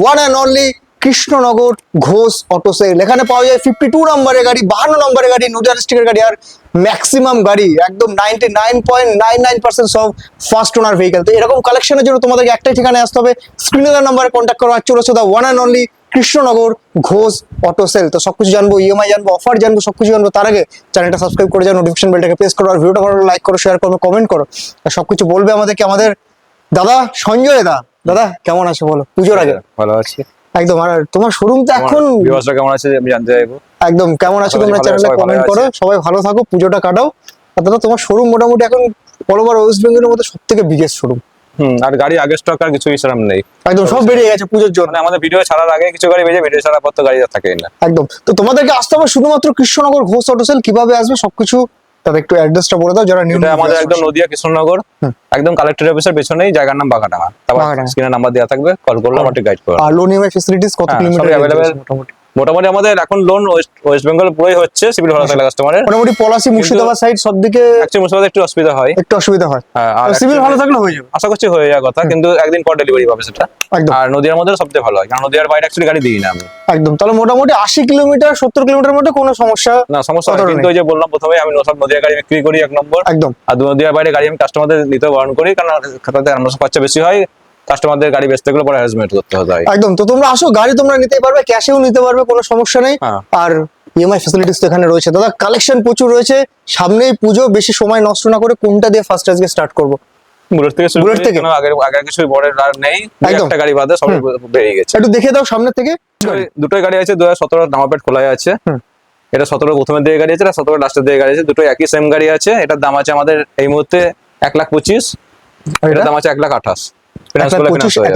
One and only Krishnanagar Ghosh auto sale এখানে পাওয়া যায় ফিফটি টু নম্বরের গাড়ি, বাহান্ন নম্বরের গাড়ি নদিয়া ডিস্ট্রিক্টের গাড়ি আর ম্যাক্সিমাম গাড়ি, একদম ninety nine point nine nine percent সব ফার্স্ট ওনার ভেহিকেল তো এরকম কালেকশনের জন্য তোমাদেরকে একটাই ঠিকানায় আসতে হবে। স্ক্রিনে দেওয়ার নাম্বারে কন্ট্যাক্ট করা। হচ্ছে the one and only Krishnanagar Ghosh auto sale তো সবকিছু জানব ইএমআই জানব অফার জানব, সবকিছু জানব, তার আগে চ্যানেলটা সাবস্ক্রাইব করে যাও নোটিফিকেশন বেলটাকে প্রেস করো, আর ভিডিওটা ভালো লাইক করো শেয়ার করো কমেন্ট করো। আর সবকিছু বলবে আমাদেরকে, আমাদের দাদা সঞ্জয় দা। দাদা কেমন আছে বলো? পুজোর আগে? ভালো আছি। একদম আর তোমার শোরুম তো এখন ভিউয়ার্সরা কেমন আছে আমি জানতে চাইব। একদম কেমন আছো তোমরা চ্যানেলে কমেন্ট। করো সবাই ভালো থাকো পুজোটা কাটাও। আর দাদা তোমার শোরুম মোটামুটি এখন ওভার ওয়েস্ট বেঙ্গলের মধ্যে সবথেকে বিগেস্ট শোরুম হুম আর গাড়ি আগের স্টক আর কিছু ইসলাম নেই। একদম সব বেরিয়ে গেছে পুজোর জন্য। মানে আমাদের ভিডিও ছাড়ার আগে কিছু গাড়ি বেজে ভিডিও ছাড়ার পর তো গাড়ি থাকেই না। একদম তো তোমাদেরকে আসতে হবে শুধুমাত্র কৃষ্ণনগর ঘোষ অটো সেল কীভাবে আসবে সবকিছু তাদের একটু অ্যাড্রেসটা বলে দাও যারা নিউ আমাদের একদম নদিয়া কৃষ্ণনগর একদম কালেক্টর অফিসের পেছনেই জায়গার নাম বাঘাডাঙ্গা। তারপর স্ক্রিনে নাম্বার দেওয়া থাকবে কল করলে আমাকে গাইড করবে। আর লোন ফেসিলিটিস কত হ্যাঁ, কিলোমিটার अवेलेबल মোটামুটি। মোটামুটি আমাদের এখন লোন ওয়েস্ট বেঙ্গল পুরোই হচ্ছে সিভিল ভালো থাকলে কাস্টমারের মোটামুটি পলাশি মুর্শিদাবাদ সাইড সব দিকে মুসলমানদের একটু অসুবিধা হয়। একটু অসুবিধা হয়। হ্যাঁ, আর সিভিল ভালো থাকলে হয়ে যাবে। আশা করছি হয়ে যাওয়ার কথা কিন্তু একদিন পর ডেলিভারি পাবে সেটা। একদম। আর নদিয়ার মধ্যে সবচেয়ে ভালো হয় কারণ নদিয়ার বাইরে অ্যাকচুয়ালি গাড়ি দিই না আমি। একদম। তাহলে মোটামুটি আশি কিলোমিটার সত্তর কিলোমিটার মধ্যে কোনো সমস্যা না সমস্যা কিন্তু ওই যে বললাম প্রথমে আমি সব নদিয়া গাড়ি বিক্রি করি এক নম্বর। একদম। আর নদিয়ার বাইরে গাড়ি আমি কাস্টমারদের নিতে বারণ করি কারণ তাতে আমার খরচা বেশি হয় কাস্টমারদের গাড়ি বেচতে গেলে পরে হ্যারাসমেন্ট করতে হয় একদম তো তোমরা আসো গাড়ি তোমরা নিতে পারবে ক্যাশেও নিতে পারবে কোনো সমস্যা নেই। হ্যাঁ। আর ইএমআই ফ্যাসিলিটিস তো এখানে রয়েছে। দাদা কালেকশন প্রচুর রয়েছে সামনেই পুজো বেশি সময় নষ্ট না করে কোনটা দিয়ে ফার্স্ট আজকে স্টার্ট করব? বুলেট থেকে বুলেট থেকে? আগে আগে কিছুই বড় আর নেই একটা গাড়ি বাদে সব বেরিয়ে গেছে। একটু দেখিয়ে দাও সামনে থেকে। দুটোই গাড়ি আছে 2017 নামা পেট খোলা আছে। এটা 17 প্রথমে দিয়ে গাড়ি আছে এটা 17 লাস্টে দিয়ে গাড়ি আছে দুটো একই সেম গাড়ি আছে। এটার দাম আছে আমাদের এই মুহূর্তে 1 লাখ 25 এটার দাম আছে 1 লাখ 28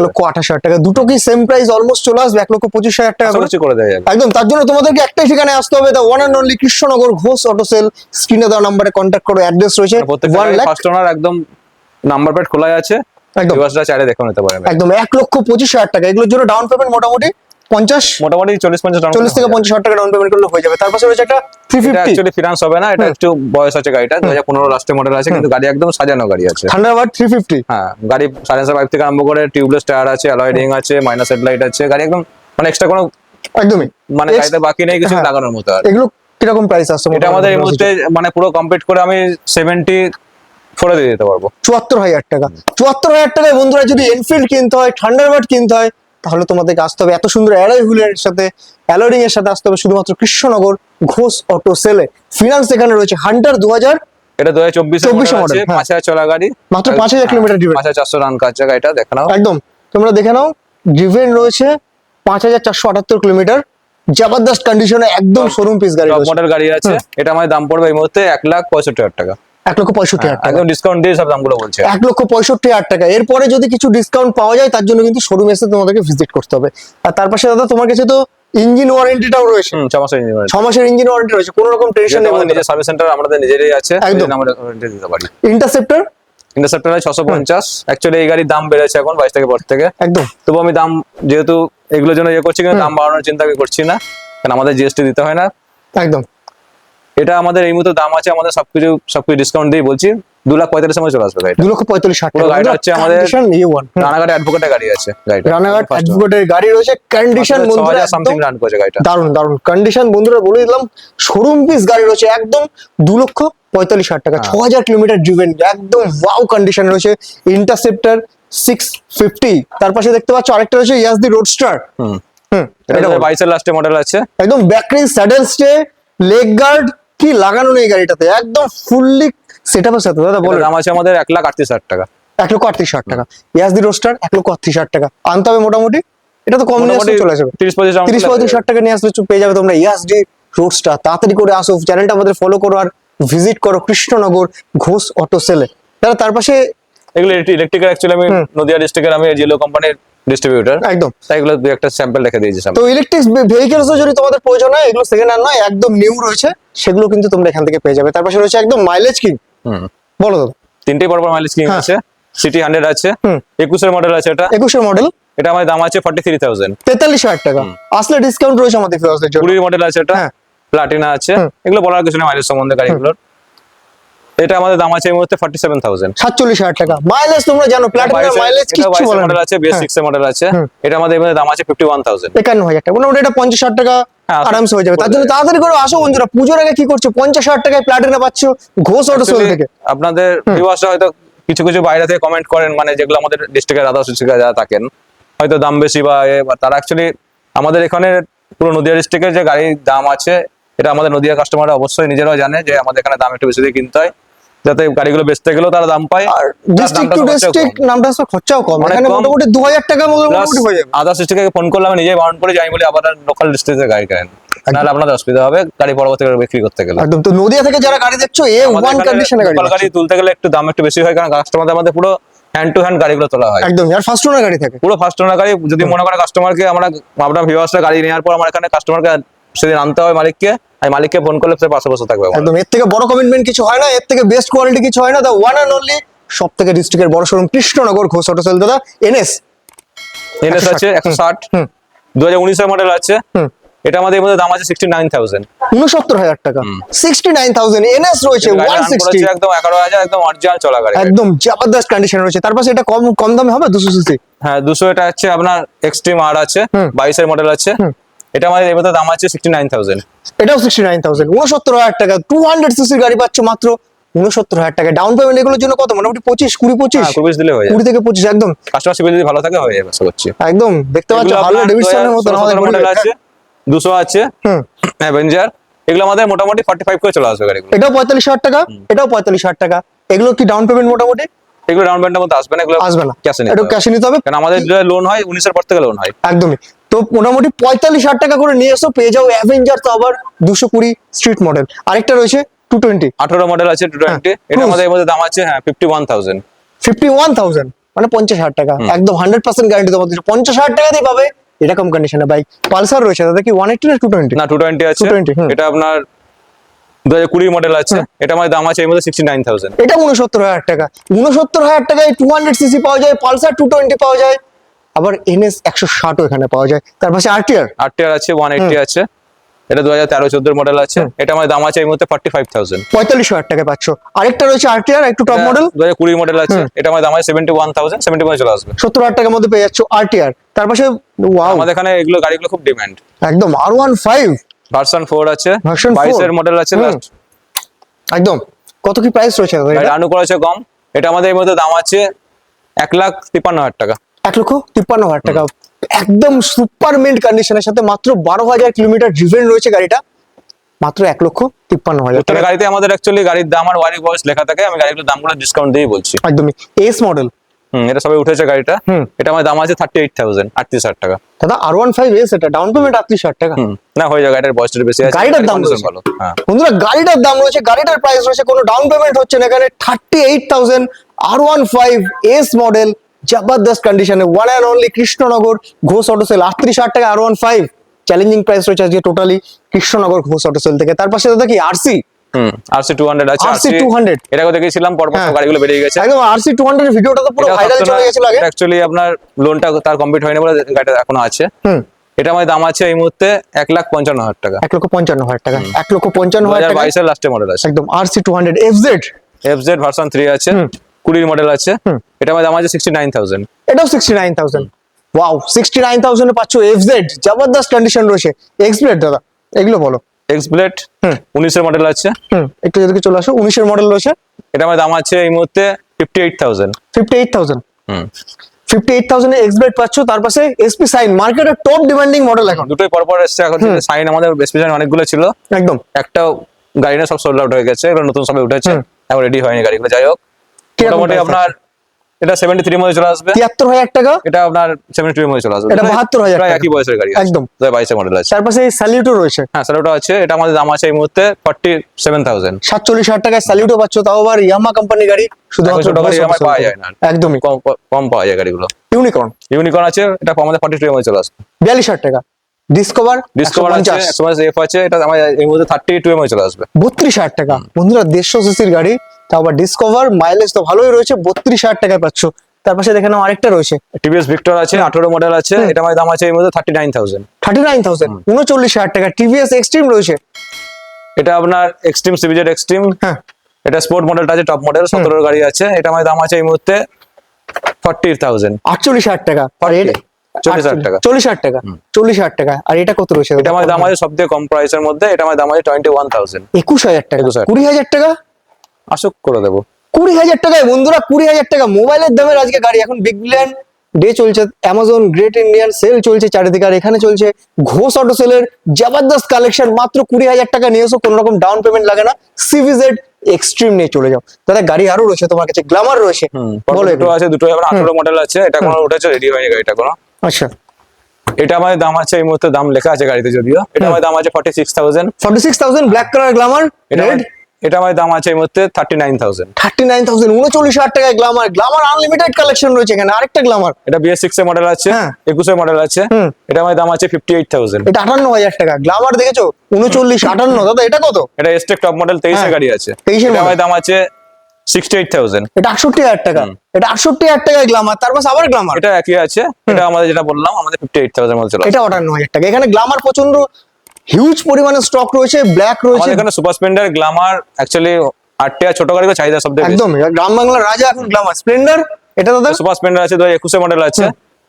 লক্ষ আঠাশ হাজার টাকা। দুটো কি সেম প্রাইস অলমোস্ট চলে আসবে এক লক্ষ পঁচিশ হাজার টাকা করে। যাবে। একদম তার জন্য তোমাদেরকে একটাই সেখানে আসতে হবে the one and only Krishnanagar Ghosh auto sale স্ক্রিনে দেওয়া নাম্বারে কন্ট্যাক্ট করো অ্যাড্রেস রয়েছে প্রত্যেকটা ওয়ান লাখ একদম নাম্বার প্লেট খোলা আছে। একদম। ভিউয়ার্সরা চাইলে দেখে নিতে পারেন একদম এক লক্ষ পঁচিশ হাজার টাকা। এগুলোর জন্য ডাউন পেমেন্ট মোটামুটি পঞ্চাশ? মোটামুটি চল্লিশ পঞ্চাশ চল্লিশ থেকে পঞ্চাশ হাজার টাকা ডাউন পেমেন্ট করলে হয়ে যাবে। তার পাশে রয়েছে একটা থ্রি ফিফটি অ্যাকচুয়ালি ফিনান্স হবে না এটা একটু বয়স আছে গাড়িটা দু হাজার পনেরো লাস্টের মডেল আছে কিন্তু গাড়ি একদম সাজানো গাড়ি আছে। থান্ডারবার্ড থ্রি ফিফটি হ্যাঁ গাড়ি সাইলেন্সার পাইপ থেকে আরম্ভ করে টিউবলেস টায়ার আছে অ্যালয় রিং আছে মাইনাস হেডলাইট আছে গাড়ি একদম মানে এক্সট্রা কোনো একদমই। মানে গাড়িতে বাকি নেই কিছু হ্যাঁ। লাগানোর মতো আর। এগুলো কীরকম প্রাইস আসছে এটা আমাদের এই মুহূর্তে মানে পুরো কমপ্লিট করে আমি সেভেন্টি ফোরে দিয়ে দিতে পারব। চুয়াত্তর হাজার টাকা। চুয়াত্তর হাজার টাকায় বন্ধুরা যদি এনফিল্ড কিনতে হয় থান্ডারবার্ড কিনতে হয় তাহলে তোমাদেরকে আসতে হবে। এত সুন্দর অ্যালয় হুইলের সাথে অ্যালোরিং এর সাথে আসতে হবে শুধুমাত্র কৃষ্ণনগর ঘোষ অটো সেলে। ফিনান্স এখানে রয়েছে হান্টার দু হাজার এটা দু হাজার চব্বিশ 24 মডেল হ্যাঁ। পাঁচ হাজার চলা গাড়ি। মাত্র 5,000 কিলোমিটার driven। পাঁচ হাজার চারশো রান কাজ গাড়িটা দেখে নাও। একদম। তোমরা দেখে নাও ডিভেন রয়েছে পাঁচ হাজার চারশো আটাত্তর কিলোমিটার। জবরদস্ত কন্ডিশনে একদম শোরুম পিস গাড়ি মডেল গাড়ি আছে। এটা আমার দাম পড়বে এই মুহূর্তে এক লাখ পঁয়ষট্টি হাজার টাকা। এক লক্ষ পঁয়ষট্টি হাজার টাকা। একদম ডিসকাউন্ট দিয়ে সব দামগুলো বলছে। এক লক্ষ পঁয়ষট্টি হাজার টাকা। এরপরে যদি কিছু ডিসকাউন্ট পাওয়া যায় তার জন্য কিন্তু শোরুম এসে তোমাদেরকে ভিজিট করতে হবে। আর তার পাশে দাদা তোমার কাছে তো ইঞ্জিন ওয়ারেন্টিটাও রয়েছে। ছ মাসের ইঞ্জিন ছ মাসের ইঞ্জিন ওয়ারেন্টি রয়েছে কোনো রকম টেনশন নেই নিজের সার্ভিস সেন্টার আমাদের নিজেরই আছে একদম। আমরা ওয়ারেন্টি দিতে পারি। ইন্টারসেপ্টার ইন্টারসেপ্টার ছশো পঞ্চাশ। অ্যাকচুয়ালি এই গাড়ির দাম বেড়েছে এখন বাইশ থেকে পর থেকে। একদম। তবু আমি দাম যেহেতু এগুলোর জন্য ইয়ে করছি কিন্তু দাম বাড়ানোর চিন্তা করছি না। কারণ আমাদের জিএসটি দিতে হয় না। একদম। এটা আমাদের এই মুহূর্তে দাম আছে আমাদের সবকিছু সবকিছু ডিসকাউন্ট দিয়ে বলছি। দু লাখ পঁয়তাল্লিশ সময় চলে আসবে গাড়িটা। দু লক্ষ পঁয়তাল্লিশ ষাট টাকা। হচ্ছে আমাদের- ওয়ান অ্যাডভোকেটের গাড়ি আছে রানাঘাট অ্যাডভোকেটের গাড়ি রয়েছে। কন্ডিশন বন্ধুরা সামথিং রান করেছে গাড়িটা। দারুণ দারুণ কন্ডিশন বন্ধুরা বলে দিলাম শোরুম পিস গাড়ি রয়েছে একদম দু লক্ষ পঁয়তাল্লিশ হাজার টাকা। ছ হ্যাঁ। হাজার কিলোমিটার ড্রিভেন একদম ওয়াও কন্ডিশন রয়েছে। ইন্টারসেপ্টার সিক্স ফিফটি তার পাশে দেখতে পাচ্ছ আরেকটা রয়েছে ইয়াসদি রোডস্টার হুম। হুম এটা। বাইশের লাস্টে মডেল আছে। একদম back ring saddle stay leg guard কি লাগানো নেই গাড়িটাতে? একদম ফুললি সেট আপের সাথে। দাদা বলো দাম আছে আমাদের এক লাখ আটত্রিশ হাজার টাকা। এক লক্ষ আটত্রিশ হাজার টাকা। ইয়াসদি রোডস্টার এক লক্ষ আটত্রিশ হাজার টাকা। আনতে হবে মোটামুটি। এটা তো কম নিয়ে আসলে চলে আসবে। তিরিশ পঁচিশ তিরিশ পঁয়ত্রিশ হাজার টাকা নিয়ে আসলে চুপ পেয়ে যাবে তোমরা ইয়াস ইয়াসডি রোডস্টার তাড়াতাড়ি করে আসো চ্যানেলটা আমাদের ফলো করো আর ভিজিট করো কৃষ্ণনগর ঘোষ অটো সেলে তাহলে তার পাশে এগুলো ইলেকট্রিকের অ্যাকচুয়ালি আমি। নদিয়া ডিস্ট্রিক্টের আমি জিলো কোম্পানির ডিস্ট্রিবিউটর একদম। তাই এগুলো দুই একটা স্যাম্পল রেখে দিয়েছি তো ইলেকট্রিক ভেহিকেলস যদি তোমাদের প্রয়োজন হয় এগুলো সেকেন্ড হ্যান্ড নয় একদম নিউ রয়েছে সেগুলো কিন্তু তোমরা এখান থেকে পেয়ে যাবে। তার পাশে রয়েছে একদম মাইলেজ কিং বলো দাদা তিনটে পরপর মাইলেজ হ্যাঁ। আছে। সিটি হান্ড্রেড আছে। একুশের মডেল আছে এটা। একুশের মডেল এটা আমার দাম আছে ফর্টি থ্রি থাউজেন্ড তেতাল্লিশ হাজার টাকা। আসলে ডিসকাউন্ট রয়েছে আমাদের ফিরোজদের জন্য। কুড়ির মডেল আছে এটা। হ্যাঁ। প্লাটিনা আছে। এগুলো বলার কিছু নেই মাইলেজ সম্বন্ধে গাড়িগুলোর। এটা আমাদের দাম আছে এই মুহূর্তে ফর্টি সেভেন থাউজেন্ড সাতচল্লিশ হাজার টাকা। মাইলেজ তোমরা জানো প্ল্যাটিনাম মাইলেজ কিচ্ছু বলে মডেল আছে বিএস সিক্স এর মডেল আছে। এটা আমাদের এমনি দাম আছে ফিফটি ওয়ান থাউজেন্ড একান্ন হাজার টাকা। মোটামুটি এটা পঞ্চাশ হাজার টাকা হ্যাঁ, আরামসে হয়ে যাবে। তার জন্য তাড়াতাড়ি করে আসো বন্ধুরা। পুজোর আগে কি করছ? পঞ্চাশ হাজার টাকায় প্ল্যাটিনা পাচ্ছ ঘোষ অটো সেল থেকে। আপনাদের ভিউয়ার্সরা হয়তো কিছু কিছু বাইরে থেকে কমেন্ট করেন মানে যেগুলো আমাদের ডিস্ট্রিক্টের আদার্স ডিস্ট্রিক্টে যারা থাকেন হয়তো দাম বেশি বা বা তারা অ্যাকচুয়ালি আমাদের এখানে পুরো নদিয়া ডিস্ট্রিক্টের যে গাড়ির দাম আছে এটা আমাদের নদিয়া কাস্টমাররা অবশ্যই নিজেরাও জানে যে আমাদের এখানে দাম একটু বেশি দিয়ে কিনতে হয়। যাতে গাড়িগুলো বেচতে গেলেও তারা দাম পায় আর ডিস্ট্রিক্ট টু ডিস্ট্রিক্ট নামটা খরচাও কম। এখানে মোটামুটি দু হাজার টাকার মধ্যে প্লাস মোটামুটি হয়ে যাবে। ডিস্ট্রিক্টে ফোন করলে আমি নিজেই বারণ করে যাই বলি আবার লোকাল ডিস্ট্রিক্টে গাড়ি নাহলে আপনাদের অসুবিধা হবে গাড়ি পরবর্তী বিক্রি করতে গেলে। একদম। তো নদিয়া থেকে যারা গাড়ি দেখছ এ ওয়ান কন্ডিশনে গাড়ি গাড়ি তুলতে গেলে একটু দাম একটু বেশি হয় কারণ কাস্টমারদের আমাদের পুরো হ্যান্ড টু হ্যান্ড গাড়িগুলো তোলা হয়। একদম আর ফার্স্ট ওনার গাড়ি থাকে। পুরো ফার্স্ট ওনার গাড়ি যদি মনে করে কাস্টমারকে আমরা আপনার ভিউয়ার্সরা গাড়ি নেওয়ার পর আমার এখানে কাস্টমারকে সেদিন আনতে হয় মালিককে আর মালিককে ফোন করলে সে পাশে বসে থাকবে একদম এর থেকে বড় কমিটমেন্ট কিছু হয় না এর থেকে বেস্ট কোয়ালিটি কিছু হয় না দা ওয়ান অ্যান্ড অনলি সব থেকে ডিস্ট্রিক্টের বড় showroom Krishnanagar Ghosh auto sale দাদা এনএস এনএস আছে একশো ষাট। দু হাজার উনিশের মডেল আছে। এটা আমাদের মধ্যে দাম আছে সিক্সটি নাইন থাউজেন্ড উনসত্তর হাজার টাকা। সিক্সটি নাইন থাউজেন্ড এনএস রয়েছে ওয়ান সিক্সটি একদম এগারো হাজার একদম অরিজিনাল চলা গাড়ি। একদম জবরদস্ত কন্ডিশন রয়েছে। তারপর এটা কম কম দামে হবে? দুশো সিসি হ্যাঁ দুশো এটা আছে আপনার এক্সট্রিম আর আছে বাইশের মডেল আছে। এটা আমাদের মধ্যে দাম আছে সিক্সটি নাইন থাউজেন্ড এটাও সিক্সটি নাইন থাউজেন্ড উনসত্তর হাজার টাকা টু হান্ড্রেড সিসির গাড়ি পাচ্ছ মাত্র উনসত্তর হাজার টাকা। ডাউন পেমেন্ট এগুলোর জন্য কত? মোটামুটি পঁচিশ কুড়ি পঁচিশ? হ্যাঁ কুড়ি দিলে হয়ে কুড়ি থেকে পঁচিশ একদম। কাস্টমার সিভিল যদি ভালো থাকে হয়ে যাবে করছি। একদম। দেখতে পাচ্ছ হার্লে ডেভিডসনের মতো আমাদের মডেল আছে দুশো আছে অ্যাভেঞ্জার এগুলো আমাদের মোটামুটি ফর্টি ফাইভ করে চলে আসবে গাড়িগুলো। এটাও পঁয়তাল্লিশ হাজার টাকা এটাও পঁয়তাল্লিশ হাজার টাকা। এগুলো কি ডাউন পেমেন্ট মোটামুটি? এগুলো ডাউন পেমেন্টের মধ্যে আসবে না এগুলো আসবে না। ক্যাশে নিতে হবে। ক্যাশে নিতে হবে। কারণ আমাদের যে লোন হয় উনিশের পর থেকে লোন হয়। একদমই। তো মোটামুটি পঁয়তাল্লিশ হাজার টাকা করে নিয়ে এসো পেয়ে যাও অ্যাভেঞ্জার তো আবার দুশো কুড়ি স্ট্রিট মডেল আরেকটা রয়েছে টু টোয়েন্টি আঠারো মডেল আছে টু টোয়েন্টি এটা। আমাদের এর মধ্যে দাম আছে হ্যাঁ fifty one thousand fifty one thousand মানে পঞ্চাশ হাজার টাকা। একদম হান্ড্রেড পার্সেন্ট গ্যারান্টি তোমাদের পঞ্চাশ হাজার টাকা দিয়ে পাবে এরকম কন্ডিশনে বাইক পালসার রয়েছে দাদা কি ওয়ান এইটি না টু টোয়েন্টি না টু টোয়েন্টি আছে। 220, হুম। এটা আপনার দু হাজার কুড়ি মডেল আছে। এটা আমাদের দাম আছে এর মধ্যে সিক্সটি নাইন থাউজেন্ড এটা উনসত্তর হাজার টাকা। উনসত্তর হাজার টাকায় টু হান্ড্রেড সিসি পাওয়া যায় পালসার টু টোয়েন্টি পাওয়া যায়। আবার এনএস একশো ষাটও এখানে পাওয়া যায়। তার পাশে আরটিআর আরটিআর আছে ওয়ান এইটটি আছে। এটা দু হাজার তেরো চোদ্দ মডেল আছে। এটা আমার দাম আছে এই মুহূর্তে ফর্টি ফাইভ থাউজেন্ড পঁয়তাল্লিশ হাজার টাকা পাচ্ছ। আরেকটা রয়েছে আরটিআর একটু টপ মডেল দু হাজার কুড়ি মডেল আছে। এটা আমার দাম আছে সেভেন্টি ওয়ান থাউজেন্ড সেভেন্টি চলে আসবে। সত্তর হাজার টাকার মধ্যে পেয়ে যাচ্ছ আরটিআর তার পাশে ওয়াও আমাদের এখানে এগুলো গাড়িগুলো খুব ডিমান্ড একদম R one five version four আছে। Four? বাইশের মডেল আছে লাস্ট একদম। কত কি প্রাইস রয়েছে? রানু করেছে কম। এটা আমাদের এর মধ্যে দাম আছে এক লাখ তিপ্পান্ন হাজার টাকা। এক লক্ষ তিপ্পান্ন হাজার টাকা। একদম সুপার মিন্ট কন্ডিশনের সাথে মাত্র বারো হাজার কিলোমিটার ড্রিভেন রয়েছে গাড়িটা। মাত্র এক লক্ষ তিপ্পান্ন হাজার টাকা। গাড়িতে আমাদের অ্যাকচুয়ালি গাড়ির দাম আর ওয়ারি বয়স লেখা থাকে আমি গাড়িগুলোর দামগুলো ডিসকাউন্ট দিয়ে বলছি। একদমই। এস মডেল হুম এটা সবাই উঠেছে গাড়িটা। এটা আমার দাম আছে থার্টি এইট থাউজেন্ড আটত্রিশ হাজার টাকা। দাদা আর ওয়ান ফাইভ এস এটা ডাউন পেমেন্ট আটত্রিশ হাজার টাকা। না হয়ে যায় গাড়িটার বয়সটা বেশি আছে গাড়িটার দাম রয়েছে। ভালো হ্যাঁ। বন্ধুরা গাড়িটার দাম রয়েছে গাড়িটার প্রাইস রয়েছে কোনো ডাউন পেমেন্ট হচ্ছে না এখানে thirty eight thousand R one five S model জবরদস্ত কন্ডিশনে one and only Krishnanagar Ghosh auto sale আটত্রিশ হাজার টাকা R one five challenging price রয়েছে আজকে totally Krishnanagar Ghosh auto sale থেকে। তার পাশে দাদা কি আরসি হুম আরসি টু হান্ড্রেড আছে RC 200 এটাকে দেখেছিলাম পরপর হ্যাঁ। গাড়িগুলো বেরিয়ে গেছে। একদম আরসি টু হান্ড্রেড ভিডিওটা তো পুরো ভাইরাল চলে গেছিল আগে। অ্যাকচুয়ালি আপনার লোনটা তার কমপ্লিট হয়নি বলে গাড়িটা এখনও আছে। এটা আমার দাম আছে এই মুহূর্তে এক লাখ পঞ্চান্ন হাজার টাকা। এক লক্ষ পঞ্চান্ন হাজার টাকা। এক লক্ষ পঞ্চান্ন হাজার বাইশের লাস্টের মডেল আছে। একদম RC two hundred F Z F Z version three আছে। কুড়ির মডেল আছে। এটা আমার দাম আছে সিক্সটি নাইন থাউজেন্ড এটাও sixty nine thousand wow sixty nine থাউজেন্ডে পাচ্ছ এফ জেড জবরদস্ত কন্ডিশন রয়েছে। এক্স ব্লেড দাদা এগুলো বলো। এক্স ব্লেড হুম। উনিশের মডেল আছে। একটু যেদিকে চলে আসো উনিশের মডেল রয়েছে। এটা আমার দাম আছে এই মুহূর্তে fifty eight thousand fifty eight thousand fifty eight thousand X blade পাচ্ছ তার পাশে এসপি সাইন মার্কেটের টপ ডিমান্ডিং মডেল এখন। দুটোই পরপর এসছে এখন সাইন আমাদের স্পেশাল অনেকগুলো ছিল। একদম। একটা গাড়ি না সব সোল্ড আউট হয়ে গেছে এগুলো নতুন সবে উঠেছে। এখন রেডি হয়নি গাড়িগুলো যাই হোক। মোটামুটি আপনার এটা সেভেন্টি থ্রি মধ্যে চলে আসবে। তিয়াত্তর হাজার টাকা? এটা আপনার সেভেন্টি থ্রি মধ্যে চলে আসবে। এটা প্রায়- 72,000 প্রায় টাকা। একই বয়সের গাড়ি একদম। দু বাইশের মডেল আছে। তার পাশে স্যালিউটও রয়েছে। হ্যাঁ স্যার ওটা আছে। এটা আমাদের দাম আছে এই মুহূর্তে ফর্টি সেভেন থাউজেন্ড সাতচল্লিশ হাজার টাকায় স্যালিউটও পাচ্ছ তাও আবার ইয়ামা কোম্পানি গাড়ি শুধুমাত্র ছোট গাড়ি আমার পাওয়া যায় না। একদমই। কম কম পাওয়া যায় গাড়িগুলো। ইউনিকর্ন ইউনিকর্ন আছে। এটা আমাদের ফর্টি টু মধ্যে চলে আসবে। বিয়াল্লিশ হাজার টাকা। ডিসকভার ডিসকভার আছে এফ আছে। এটা আমার এই মুহূর্তে থার্টি টু এর মধ্যে চলে আসবে। বত্রিশ হাজার টাকা। বন্ধুরা দেড়শো সিসির গাড়ি। তাও আবার ডিসকভার মাইলেজ তো ভালোই রয়েছে বত্রিশ হাজার টাকায় পাচ্ছ। তার পাশে দেখে নাও আরেকটা রয়েছে। টিভিএস ভিক্টর আছে আঠারো মডেল আছে এটা আমার দাম আছে এই মধ্যে thirty nine thousand thirty nine thousand উনচল্লিশ হাজার টাকা। টিভিএস এক্সট্রিম রয়েছে। এটা আপনার এক্সট্রিম সিবিজেড এক্সট্রিম হ্যাঁ। এটা স্পোর্ট মডেলটা আছে টপ মডেল সতেরোর গাড়ি আছে এটা আমার দাম আছে এই মুহূর্তে ফর্টি থাউজেন্ড আটচল্লিশ হাজার টাকা। চল্লিশ হাজার টাকা। চল্লিশ হাজার টাকা। চল্লিশ হাজার টাকা। আর এটা কত রয়েছে? এটা আমার দাম আছে সব থেকে কম প্রাইসের মধ্যে এটা আমার দাম আছে টোয়েন্টি ওয়ান থাউজেন্ড একুশ হাজার টাকা। 21,000 কুড়ি হাজার টাকা? আসুক করে দেবো। কুড়ি হাজার টাকায় বন্ধুরা কুড়ি হাজার টাকা মোবাইলের দামের আজকে গাড়ি। এখন বিগ বিলিয়ন ডে চলছে অ্যামাজন গ্রেট ইন্ডিয়ান সেল চলছে চারিদিকে আর এখানে চলছে ঘোষ অটো সেলের জবরদস্ত কালেকশন মাত্র কুড়ি হাজার টাকা নিয়ে এসো কোনো রকম ডাউন পেমেন্ট লাগে না। সিভিজেড এক্সট্রিম নিয়ে চলে যাও। দাদা গাড়ি আরও রয়েছে তোমার কাছে গ্লামার রয়েছে। বলো দুটো। আছে দুটো এবার আঠারো মডেল আছে এটা কোনো উঠেছে রেডি হয়নি গাড়িটা কোনো। আচ্ছা। এটা আমার দাম আছে এই মুহূর্তে দাম লেখা আছে গাড়িতে যদিও। এটা আমার দাম আছে forty six thousand forty six thousand black colour glamour এটা রেড এটা আমার দাম আছে এই মুহূর্তে thirty nine thousand thirty nine thousand উনচল্লিশ হাজার টাকায় গ্লামার গ্লামার আনলিমিটেড কালেকশন রয়েছে এখানে আরেকটা গ্লামার এটা বিএস সিক্স এর মডেল আছে হ্যাঁ। একুশের মডেল আছে এটা আমার দাম আছে ফিফটি এইট থাউজেন্ড এটা আটান্ন হাজার টাকা গ্লামার দেখেছ? উনচল্লিশ আটান্ন দাদা এটা কত? এটা এসটেক টপ মডেল তেইশের হ্যাঁ, গাড়ি আছে। 23 এর আমার দাম আছে সিক্সটি এইট থাউজেন্ড এটা আটষট্টি হাজার টাকা। এটা আটষট্টি হাজার টাকায় গ্লামার তারপর আবার গ্লামার এটা একই আছে এটা আমাদের যেটা বললাম আমাদের ফিফটি এইট থাউজেন্ড মধ্যে এটা আটান্ন হাজার টাকা। এখানে গ্লামার প্রচণ্ড হিউজ পরিমাণে স্টক রয়েছে ব্ল্যাক রয়েছে। এখানে সুপার স্প্লেন্ডার গ্লামার অ্যাকচুয়ালি আটটি আর ছোট গাড়ির চাহিদা সব একদম গ্রাম বাংলার রাজা এখন গ্লামার স্প্লেন্ডার এটা দাদা? সুপার স্প্লেন্ডার আছে দু একুশের মডেল আছে।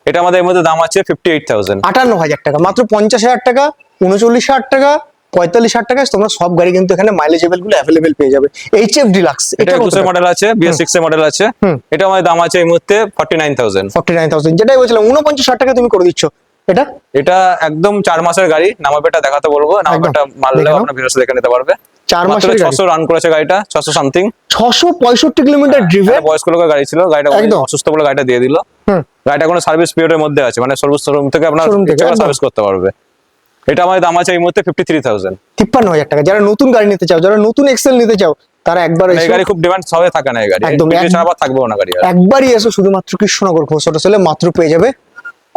এটা আমাদের এর মধ্যে দাম আছে ফিফটি এইট থাউজেন্ড আটান্ন হাজার টাকা মাত্র পঞ্চাশ হাজার টাকা উনচল্লিশ হাজার টাকা পঁয়তাল্লিশ হাজার টাকা তোমরা সব গাড়ি কিন্তু এখানে মাইলেজেবলগুলো অ্যাভেলেবেল পেয়ে যাবে। এইচ এফ ডিলাক্স এটা এটা মডেল আছে বিএস সিক্স এর মডেল আছে। এটা আমাদের দাম আছে এই মুহূর্তে forty nine thousand forty nine thousand যেটাই বলছিলাম উনপঞ্চাশ হাজার টাকা তুমি করে দিচ্ছ। এটা? এটা একদম চার মাসের গাড়ি নামাবেটা দেখাতে বলব নামাবেটা মারলেও দেখে আপনার ভিডিওতে দেখে নিতে পারবে। চার মাসের ছশো রান করেছে গাড়িটা ছশো সামথিং ছশো পঁয়ষট্টি কিলোমিটার ড্রিভেন বয়স্ক লোকের গাড়ি ছিল গাড়িটা একদম। অসুস্থ বলে গাড়িটা দিয়ে দিল। গাড়িটা কোনো সার্ভিস পিরিয়ডের মধ্যে আছে মানে শোরুম থেকে আপনার সার্ভিস করতে পারবে। এটা আমাদের দাম আছে এই মুহূর্তে ফিফটি থ্রি থাউজেন্ড তিপ্পান্ন হাজার টাকা। যারা নতুন গাড়ি নিতে চাও যারা নতুন এক্সেল নিতে চাও তারা একবার এই গাড়ি খুব ডিমান্ড সবাই থাকে না এই গাড়ি। একদম, আবার থাকবেও না গাড়ি একবারই এসো শুধুমাত্র কৃষ্ণনগর ঘোষ অটো সেলে মাত্র পেয়ে যাবে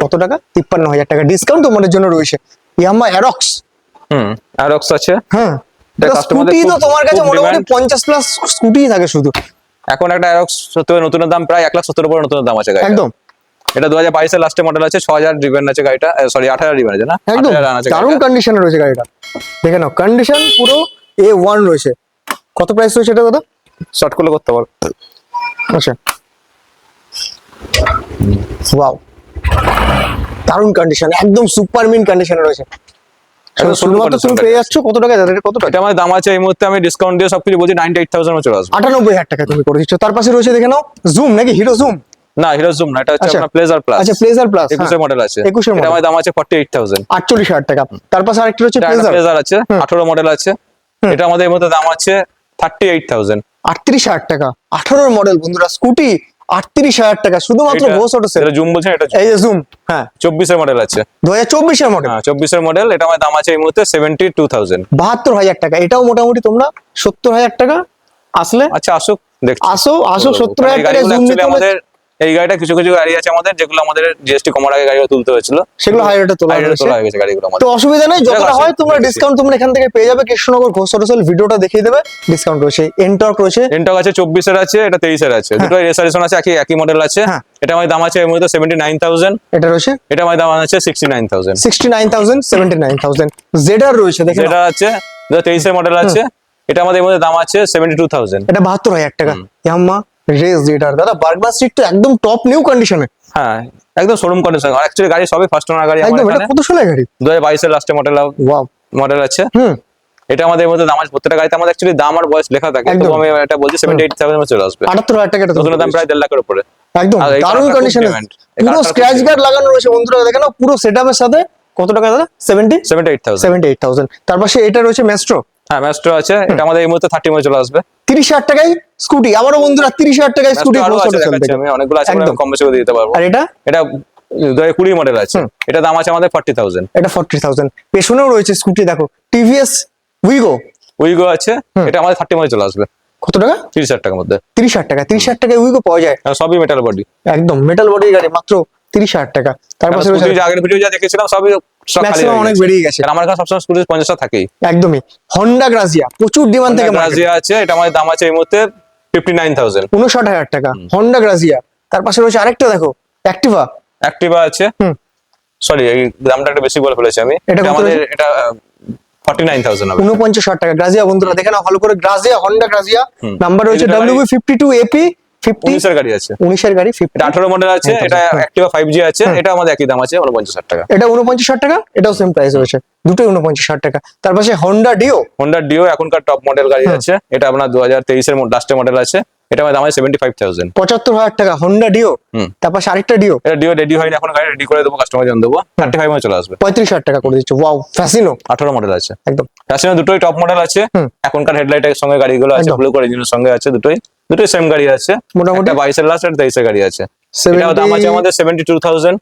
কত টাকা? তিপ্পান্ন হাজার টাকা ডিসকাউন্ট তোমাদের জন্য রয়েছে। ইয়ামা অ্যারক্স হুম অ্যারক্স আছে। হ্যাঁ স্কুটি তো তোমার কাছে মোটামুটি পঞ্চাশ প্লাস স্কুটি থাকে শুধু। এখন একটা অ্যারক্স সত্যি নতুনের দাম প্রায় এক লাখ সত্তর উপরে নতুনের দাম আছে একদম। এটা দু হাজার বাইশের লাস্টে মডেল আছে ছ হাজার ডিভেন আছে গাড়িটা সরি আট হাজার ডিভেন আছে না? একদম। 8,000 দারুণ কন্ডিশনে রয়েছে গাড়িটা। দেখে নাও কন্ডিশন পুরো এ ওয়ান রয়েছে। কত প্রাইস রয়েছে এটা দাদা? শর্ট করলে করতে পারো। আচ্ছা। ওয়াও দারুণ কন্ডিশন একদম সুপার মিন কন্ডিশনে রয়েছে। শুধুমাত্র তুমি পেয়ে যাচ্ছ কত টাকা দাদা কত টাকা? আমার দাম আছে এই মুহূর্তে আমি ডিসকাউন্ট দিয়ে সবকিছু বলছি নাইনটি এইট থাউজেন্ড চলে আসবে। আটানব্বই হাজার টাকা তুমি করে দিচ্ছ। তার পাশে রয়েছে দেখে নাও জুম নাকি? হিরো জুম না হিরো জুম না এটা হচ্ছে। আপনার প্লেজার প্লাস আচ্ছা প্লেজার প্লাস মডেল আছে। 21 এর এটা আমার দাম আছে ফর্টি এইট থাউজেন্ড আটচল্লিশ হাজার টাকা। তার পাশে আরেকটা রয়েছে প্লেজার প্লেজার আছে আঠারো মডেল আছে। এটা আমাদের এর মধ্যে দাম আছে থার্টি এইট থাউজেন্ড আটত্রিশ হাজার টাকা। আঠারোর মডেল বন্ধুরা স্কুটি আটত্রিশ হাজার টাকা শুধুমাত্র ঘোষ অটো সেল জুম বলছেন এটা এই যে জুম হ্যাঁ। চব্বিশের মডেল আছে। দু হাজার চব্বিশের মডেল হ্যাঁ চব্বিশের মডেল এটা আমার দাম আছে এই মুহূর্তে সেভেন্টি টু থাউজেন্ড বাহাত্তর হাজার টাকা এটাও মোটামুটি তোমরা সত্তর হাজার টাকা আসলে আচ্ছা আসুক দেখ আসো আসো সত্তর হাজার টাকা জুম নিতে আমাদের এই গাড়িটা কিছু কিছু গাড়ি আছে আমাদের যেগুলো আমাদের জিএসটি কমার আগে গাড়িগুলো তুলতে হয়েছিল। সেগুলো হাই রেটে তোলা হয়েছে। তোলা হয়ে গেছে গাড়িগুলো আমাদের। তো অসুবিধা নেই যতটা হয় তোমরা ডিসকাউন্ট তোমরা এখান থেকে পেয়ে যাবে কৃষ্ণনগর ঘোষ অটো ভিডিওটা দেখিয়ে দেবে ডিসকাউন্ট রয়েছে এনটক রয়েছে। এনটক আছে চব্বিশের আছে এটা তেইশের আছে। দুটো রেসারেশন আছে একই একই মডেল আছে। হ্যাঁ। এটা আমার দাম আছে এর সেভেন্টি নাইন থাউজেন্ড এটা রয়েছে? এটা আমার দাম আছে sixty nine thousand sixty nine thousand seventy nine thousand জেডার রয়েছে দেখে নাও। যেটা আছে যেটা তেইশের মডেল আছে। এটা আমাদের মধ্যে দাম আছে সেভেন্টি টু থাউজেন্ড এটা বাহাত্তর হাজার টাকা। ইয়াম্মা রেস জেডার দাদা বার্গবার সিট তো একদম টপ নিউ কন্ডিশনে হ্যাঁ একদম শোরুম কন্ডিশন আর অ্যাকচুয়ালি গাড়ি সবই ফার্স্ট ওনার গাড়ি একদম এটা কত সালের গাড়ি? দু হাজার বাইশের লাস্টে মডেল ওয়াও মডেল আছে। হুম। এটা আমাদের এর মধ্যে দাম আছে প্রত্যেকটা গাড়িতে আমাদের অ্যাকচুয়ালি দাম আর বয়স লেখা থাকে। তো আমি এটা বলছি সেভেন্টি এইট থাউজেন্ড চলে আসবে। আটাত্তর হাজার টাকা এটা দাম প্রায় দেড় লাখের উপরে। একদম দারুণ কন্ডিশনে পুরো স্ক্র্যাচ। গার্ড লাগানো রয়েছে। বন্ধুরা দেখে নাও পুরো সেটআপের সাথে কত টাকা দাদা? Seventy seventy eight thousand seventy eight thousand তার পাশে এটা রয়েছে মেস্ট্রো হ্যাঁ মেস্ট্রো আছে। এটা আমাদের এই মুহূর্তে থার্টি মধ্যে চলে আসবে। তিরিশ হাজার টাকায় স্কুটি আবারও বন্ধুরা তিরিশ হাজার টাকায় স্কুটি অনেকগুলো আছে কম বেশি করে দিতে পারব। আর এটা? এটা কুড়ি মডেল আছে। এটা দাম আছে আমাদের ফর্টি থাউজেন্ড এটা ফর্টি থাউজেন্ড পেছনেও রয়েছে স্কুটি দেখো। টিভিএস উইগো উইগো আছে। এটা আমাদের থার্টি মধ্যে চলে আসবে। কত টাকা? তিরিশ হাজার টাকার মধ্যে। তিরিশ হাজার টাকা। তিরিশ হাজার টাকায় উইগো পাওয়া যায়। সবই মেটাল বডি একদম মেটাল বডির গাড়ি মাত্র তিরিশ হাজার টাকা। তার পাশে রয়েছে আগের ভিডিও যা দেখেছিলাম সবই ম্যাক্সিমাম অনেক বেরিয়ে গেছে। আমার কাছে সবসময় স্কুটি পঞ্চাশটা থাকেই। একদমই। হন্ডা গ্রাজিয়া প্রচুর ডিমান্ড থেকে গ্রাজিয়া আছে এটা আমাদের দাম আছে এই মুহূর্তে ফিফটি নাইন থাউজেন্ড উনষাট হাজার টাকা হন্ডা গ্রাজিয়া তার পাশে রয়েছে আরেকটা দেখো অ্যাক্টিভা অ্যাক্টিভা আছে। সরি এই দামটা একটু বেশি বলে ফেলেছি আমি। এটা আমাদের এটা ফর্টি নাইন থাউজেন্ড হবে। উনপঞ্চাশ হাজার টাকা। গ্রাজিয়া বন্ধুরা দেখে নাও ভালো করে গ্রাজিয়া হন্ডা গ্রাজিয়া নাম্বার রয়েছে ডাব্লিউ ফিফটি টু এপি উনিশের গাড়ি আছে। উনিশের গাড়ি ফিফটি। আঠারো মডেল আছে হ্যাঁ, এটা অ্যাক্টিভা ফাইভ জি আছে এটা আমাদের একই দাম আছে উনপঞ্চাশ টাকা। এটা উনপঞ্চাশ টাকা এটাও সেম প্রাইস রয়েছে দুটোই উনপঞ্চাশ টাকা। তার পাশে হন্ডা ডিও হোন্ডা ডিও এখনকার টপ মডেল গাড়ি আছে এটা আপনার দু হাজার তেইশের লাস্টের মডেল আছে এটা দাম আছে সেভেন্টি ফাইভ থাউজেন্ড পঁচাত্তর হাজার টাকা হন্ডা ডিও হুম। তার পাশে আরেকটা ডিও এটা ডিও রেডি হয়নি এখন গাড়ি রেডি করে দেবো কাস্টমার জন্য দেবো থার্টি ফাইভ চলে আসবে। পঁয়ত্রিশ হাজার টাকা করে দিচ্ছে ওয়াও ফ্যাসিনো আঠারো মডেল আছে। একদম। দুটোই টপ মডেল আছে। এখনকার হেডলাইটের সঙ্গে গাড়িগুলো আছে একদম। ব্লু করে সঙ্গে আছে দুটোই। দুটোই সেম গাড়ি আছে। মোটামুটি? বাইশের লাস্ট একটা তেইশের গাড়ি আছে। 70 এটাও দাম আছে আমাদের সেভেন্টি টু থাউজেন্ড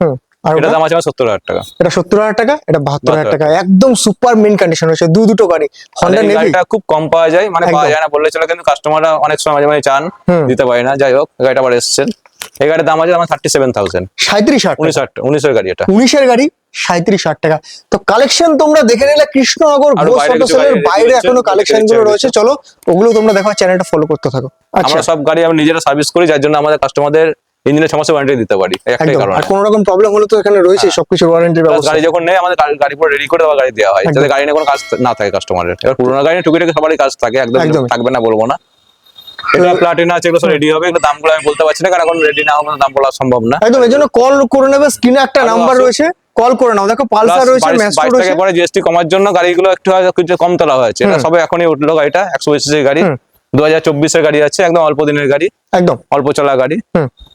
আর এটা দাম আছে আমার সত্তর হাজার টাকা। এটা সত্তর হাজার টাকা এটা বাহাত্তর হাজার টাকা। একদম সুপার মেন কন্ডিশন দু দুটো গাড়ি। আর হন্ডা গাড়িটা খুব কম পাওয়া যায় মানে পাওয়া যায় না বললে চলে কিন্তু কাস্টমাররা অনেক সময় মাঝে মাঝে চান দিতে পারি না। যাই হোক গাড়িটা আবার এসছেন এই গাড়ির দাম আছে আমার থার্টি সেভেন থাউজেন্ড সাঁত্রিশ হাজার উনিশ হাজার উনিশের গাড়ি এটা। উনিশের গাড়ি? সাঁত্রিশ হাজার টাকা। তো কালেকশন তোমরা দেখে নিলে কৃষ্ণনগর বাইরে এখনও কালেকশনগুলো রয়েছে। চলো ওগুলো তোমরা দেখো চ্যানেলটা ফলো করতে থাকো। আচ্ছা। সব গাড়ি আমরা নিজেরা সার্ভিস করি যার জন্য আমাদের কাস্টমারদের ইঞ্জিনের সমস্যা ওয়ারেন্টি দিতে পারি। একটাই কারণ। আর কোনো রকম প্রবলেম হলে তো এখানে রয়েছে সবকিছু ওয়ারেন্টির ব্যবস্থা। গাড়ি যখন নেই আমাদের গাড়ি- পুরো রেডি করে দেওয়া গাড়ি দেওয়া হয়। যাতে গাড়ি নিয়ে কোনো কাজ না থাকে কাস্টমারের এবার পুরোনো গাড়ি টুকিটাকি সবারই কাজ থাকে একদম থাকবে না বলব না। এটা প্লাটিনা আছে এগুলো রেডি হবে। এগুলো দামগুলো আমি বলতে পারছি না কারণ এখন রেডি না হলে দাম বলা সম্ভব না। একদম এই জন্য কল করে নেবে স্ক্রিনে একটা নাম্বার রয়েছে। কল করে নাও। দেখো পালসার রয়েছে বাইশ রয়েছে। পরে জিএসটি কমার জন্য গাড়িগুলো একটু কিছু কম তোলা হয়েছে। এটা সবে এখনই উঠল গাড়িটা একশো পঁচিশের গাড়ি। হুম। দু হাজার চব্বিশের গাড়ি আছে একদম অল্প দিনের গাড়ি। একদম। অল্প চলা গাড়ি।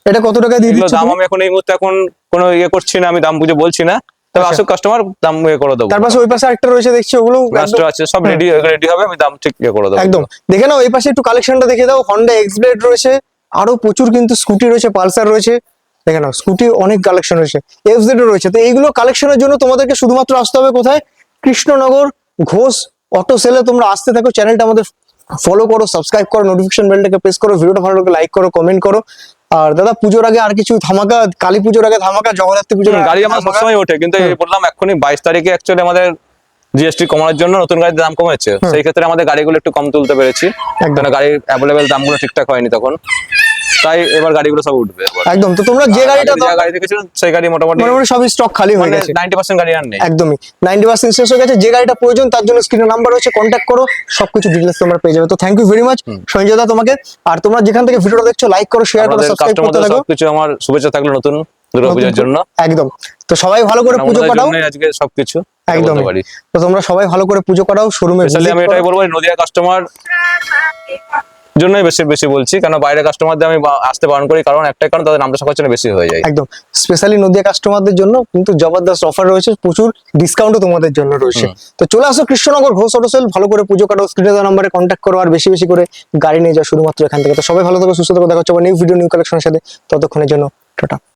এটা কত টাকা দিয়ে দিচ্ছ দাম আমি এখন এই মুহূর্তে এখন কোনো ইয়ে করছি না আমি দাম বুঝে বলছি না। তবে আচ্ছা। আসুক কাস্টমার দাম ইয়ে করে দেবো। তার পাশে ওই পাশে আরেকটা রয়েছে দেখছি ওগুলো রাষ্ট্র আছে সব রেডি রেডি হবে আমি দাম ঠিক ইয়ে করে দেবো। একদম। দেখে নাও এই পাশে একটু কালেকশনটা দেখে দাও। হন্ডা এক্স ব্লেড রয়েছে। আরও প্রচুর কিন্তু স্কুটি রয়েছে পালসার রয়েছে। দেখে নাও স্কুটি অনেক কালেকশন রয়েছে। এফ জেড রয়েছে। তো এইগুলো কালেকশনের জন্য তোমাদেরকে শুধুমাত্র আসতে হবে কোথায়? কৃষ্ণনগর ঘোষ অটো সেলে তোমরা আসতে থাকো। চ্যানেলটা আমাদের ফলো করো সাবস্ক্রাইব করো নোটিফিকেশন বেলটাকে প্রেস করো ভিডিওটা ভালো লাগে লাইক করো কমেন্ট করো। আর দাদা পুজোর আগে আর কিছু ধামাকা কালী পুজোর আগে ধামাকা জগদ্ধাত্রী পুজোর গাড়ি আমার সবসময় ওঠে কিন্তু বললাম এখনই বাইশ তারিখে অ্যাকচুয়ালি আমাদের জিএসটি কমানোর জন্য নতুন গাড়ির দাম কমেছে। সেই ক্ষেত্রে আমাদের গাড়িগুলো একটু কম তুলতে পেরেছি। গাড়ির অ্যাভেলেবেল দামগুলো ঠিকঠাক হয়নি তখন। তাই এবার গাড়িগুলো সব উঠবে একদম তো তোমরা যে গাড়িটা গাড়ি দেখেছিলেন সেই গাড়ি মোটামুটি মোটামুটি সবই স্টক খালি হয়ে মানে গেছে। নাইনটি পার্সেন্ট গাড়ি আর নেই। একদমই নাইনটি পার্সেন্ট শেষ হয়ে গেছে। যে গাড়িটা প্রয়োজন তার জন্য স্ক্রিনে নাম্বার রয়েছে কন্ট্যাক্ট করো সবকিছু ডিটেলস তোমরা পেয়ে যাবে। তো thank you very much Sanjay দা তোমাকে। আর তোমরা যেখান থেকে ভিডিওটা দেখছ লাইক করো শেয়ার করো সাবস্ক্রাইব করতে থাকো। সবকিছু আমার শুভেচ্ছা থাকল নতুন দুর্গাপূজার জন্য। একদম। তো সবাই ভালো করে পুজো কাটাও। আজকে সবকিছু। একদম তো তোমরা সবাই ভালো করে পুজো কাটাও শোরুমে আমি এটাই বলব নদিয়া কাস্টমার জন্যই বেশি বেশি বলছি। কেন বাইরে কাস্টমারদের আমি আসতে বারণ করি। কারণ একটাই কারণ তাদের নামটা সকাল বেশি হয়ে যায়। একদম। স্পেশালি নদিয়া কাস্টমারদের জন্য কিন্তু জবরদস্ত অফার রয়েছে। প্রচুর ডিসকাউন্টও তোমাদের জন্য রয়েছে। তো চলে আসো কৃষ্ণনগর ঘোষ অটোসেল ভালো করে পুজো কাটো স্ক্রিনে দেওয়া নম্বরে কন্ট্যাক্ট করো। আর বেশি বেশি করে গাড়ি নিয়ে যাও শুধুমাত্র এখান থেকে। তো সবাই ভালো থাকো সুস্থ থাকো। দেখা হচ্ছে নিউ ভিডিও নিউ কালেকশনের সাথে। ততক্ষণের জন্য টাটা।